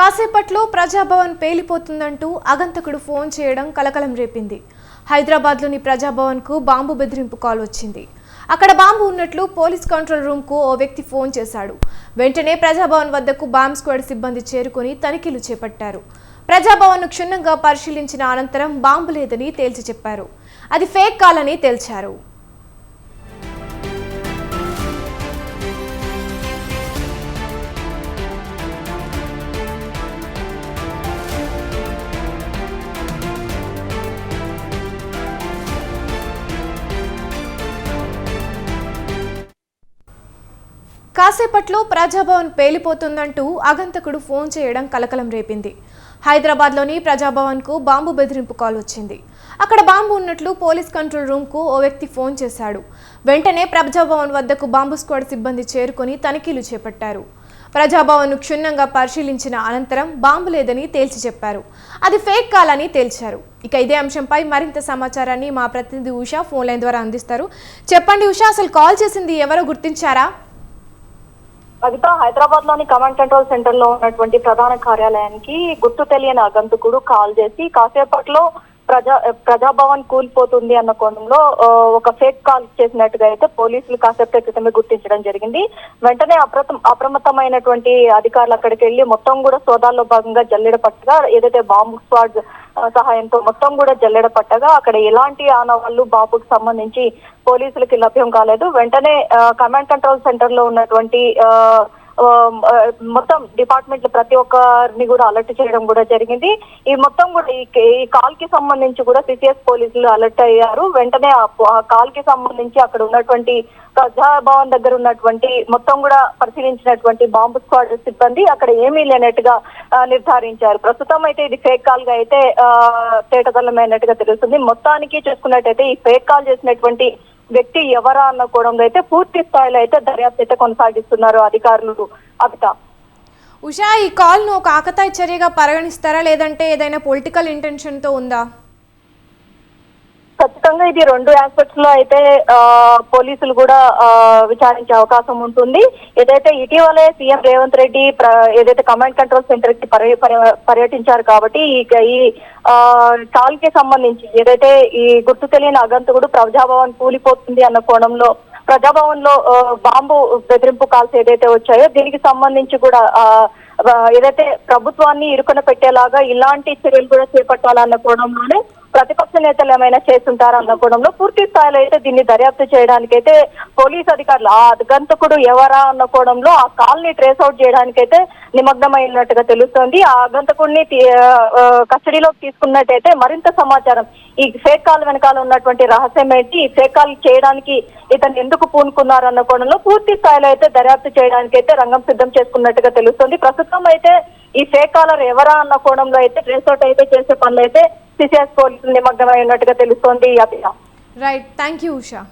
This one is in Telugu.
కాసేపట్లో ప్రజాభవన్ పేలిపోతుందంటూ అగంతకుడు ఫోన్ చేయడం కలకలం రేపింది. హైదరాబాద్లోని ప్రజాభవన్కు బాంబు బెదిరింపు కాల్ వచ్చింది. అక్కడ బాంబు ఉన్నట్లు పోలీస్ కంట్రోల్ రూమ్కు ఓ వ్యక్తి ఫోన్ చేశాడు. వెంటనే ప్రజాభవన్ వద్దకు బాంబ్ స్క్వాడ్ సిబ్బంది చేరుకుని తనిఖీలు చేపట్టారు. ప్రజాభవన్ను క్షుణ్ణంగా పరిశీలించిన అనంతరం బాంబు లేదని తేల్చి చెప్పారు. అది ఫేక్ కాలని తేల్చారు. కాసేపట్లో ప్రజాభవన్ పేలిపోతుందంటూ అగంతకుడు ఫోన్ చేయడం కలకలం రేపింది. హైదరాబాద్లోని ప్రజాభవన్కు బాంబు బెదిరింపు కాల్ వచ్చింది. అక్కడ బాంబు ఉన్నట్లు పోలీస్ కంట్రోల్ రూమ్కు ఓ వ్యక్తి ఫోన్ చేశాడు. వెంటనే ప్రజాభవన్ వద్దకు బాంబు స్క్వాడ్ సిబ్బంది చేరుకొని తనిఖీలు చేపట్టారు. ప్రజాభవన్ను క్షుణ్ణంగా పరిశీలించిన అనంతరం బాంబు లేదని తేల్చి చెప్పారు. అది ఫేక్ కాలని తేల్చారు. ఇక ఇదే అంశంపై మరింత సమాచారాన్ని మా ప్రతినిధి ఉషా ఫోన్ లైన్ ద్వారా అందిస్తారు. చెప్పండి ఉషా అసలు కాల్ చేసింది ఎవరో గుర్తించారా? కవిత హైదరాబాద్లోని కమాండ్ కంట్రోల్ సెంటర్లో ఉన్నటువంటి ప్రధాన కార్యాలయానికి గుర్తు తెలియని ఆగంతుకుడు కాల్ చేసి కాసేపట్లో ప్రజా ప్రజాభవన్ కూలిపోతుంది అన్న కోణంలో ఒక ఫేక్ కాల్ చేసినట్టుగా అయితే పోలీసులు కాసేపటి క్రితమే గుర్తించడం జరిగింది. వెంటనే అప్రతం అప్రమత్తమైనటువంటి అధికారులు అక్కడికి వెళ్ళి మొత్తం కూడా సోదాల్లో భాగంగా జల్లెడ పట్టగా ఏదైతే బాంబు స్క్వాడ్ సహాయంతో మొత్తం కూడా జల్లెడ పట్టగా అక్కడ ఎలాంటి ఆనవాళ్ళు బాబుకు సంబంధించి పోలీసులకి లభ్యం కాలేదు. వెంటనే కమాండ్ కంట్రోల్ సెంటర్లో ఉన్నటువంటి ఆ, మొత్తం డిపార్ట్మెంట్ ప్రతి ఒక్కరిని కూడా అలర్ట్ చేయడం కూడా జరిగింది. ఈ మొత్తం కూడా ఈ ఈ కాల్కి సంబంధించి కూడా సిసిఎస్ పోలీసులు అలర్ట్ అయ్యారు. వెంటనే ఆ కాల్కి సంబంధించి అక్కడ ఉన్నటువంటి ప్రజాభవన్ దగ్గర ఉన్నటువంటి మొత్తం కూడా పరిశీలించినటువంటి బాంబు స్క్వాడ్ సిబ్బంది అక్కడ ఏమీ లేనట్టుగా నిర్ధారించారు. ప్రస్తుతం అయితే ఇది ఫేక్ కాల్గా అయితే ఆ, తేటతల్లమైనట్టుగా తెలుస్తుంది. మొత్తానికి చూసుకున్నట్టయితే ఈ ఫేక్ కాల్ చేసినటువంటి వ్యక్తి ఎవరా అన్న కోణంలో అయితే పూర్తి స్థాయిలో అయితే దర్యాప్తు అయితే కొనసాగిస్తున్నారు అధికారులు అభిత ఉషా ఈ కాల్ను ఒక ఆకతాయి చర్యగా పరిగణిస్తారా? లేదంటే ఏదైనా పొలిటికల్ ఇంటెన్షన్తో ఉందా? ఖచ్చితంగా ఇది రెండు ఆస్పెక్ట్స్లో అయితే పోలీసులు కూడా విచారించే అవకాశం ఉంటుంది. ఏదైతే ఇటీవలే సీఎం రేవంత్ రెడ్డి ఏదైతే కమాండ్ కంట్రోల్ సెంటర్కి పర్యటించారు కాబట్టి ఈ ఈ ఆ, కాల్కి సంబంధించి ఏదైతే ఈ గుర్తు తెలియని అగంతకుడు ప్రజాభవన్ కూలిపోతుంది అన్న కోణంలో ప్రజాభవన్లో బాంబు బెదిరింపు కాల్స్ ఏదైతే వచ్చాయో దీనికి సంబంధించి కూడా ఏదైతే ప్రభుత్వాన్ని ఇరుకున పెట్టేలాగా ఇలాంటి చర్యలు కూడా చేపట్టాలన్న కోణంలోనే ప్రతిపక్ష నేతలు ఏమైనా చేస్తుంటారన్న కోణంలో పూర్తి స్థాయిలో అయితే దీన్ని దర్యాప్తు చేయడానికి అయితే పోలీస్ అధికారులు ఆ గంతకుడు ఎవరా అన్న కోణంలో ఆ కాల్ని ట్రేస్ అవుట్ చేయడానికైతే నిమగ్నమైనట్టుగా తెలుస్తోంది. ఆ అగంతకుడిని తీ- కస్టడీలోకి తీసుకున్నట్టయితే మరింత సమాచారం. ఈ ఫేక్ కాల్ వెనకాల ఉన్నటువంటి రహస్యం ఏంటి? ఈ ఫేక్ కాల్ చేయడానికి ఇతను ఎందుకు పూనుకున్నారు అన్న కోణంలో పూర్తి స్థాయిలో అయితే దర్యాప్తు చేయడానికి అయితే రంగం సిద్ధం చేసుకున్నట్టుగా తెలుస్తుంది. ప్రస్తుతం అయితే ఈ ఫేక్ కాలర్ ఎవరా అన్న కోణంలో అయితే ట్రేస్ అవుట్ అయితే చేసే పనులు అయితే సిసిఎస్ పోలీసులు నిమగ్నమై ఉన్నట్టుగా తెలుస్తోంది రైట్ థ్యాంక్ యూ ఉషా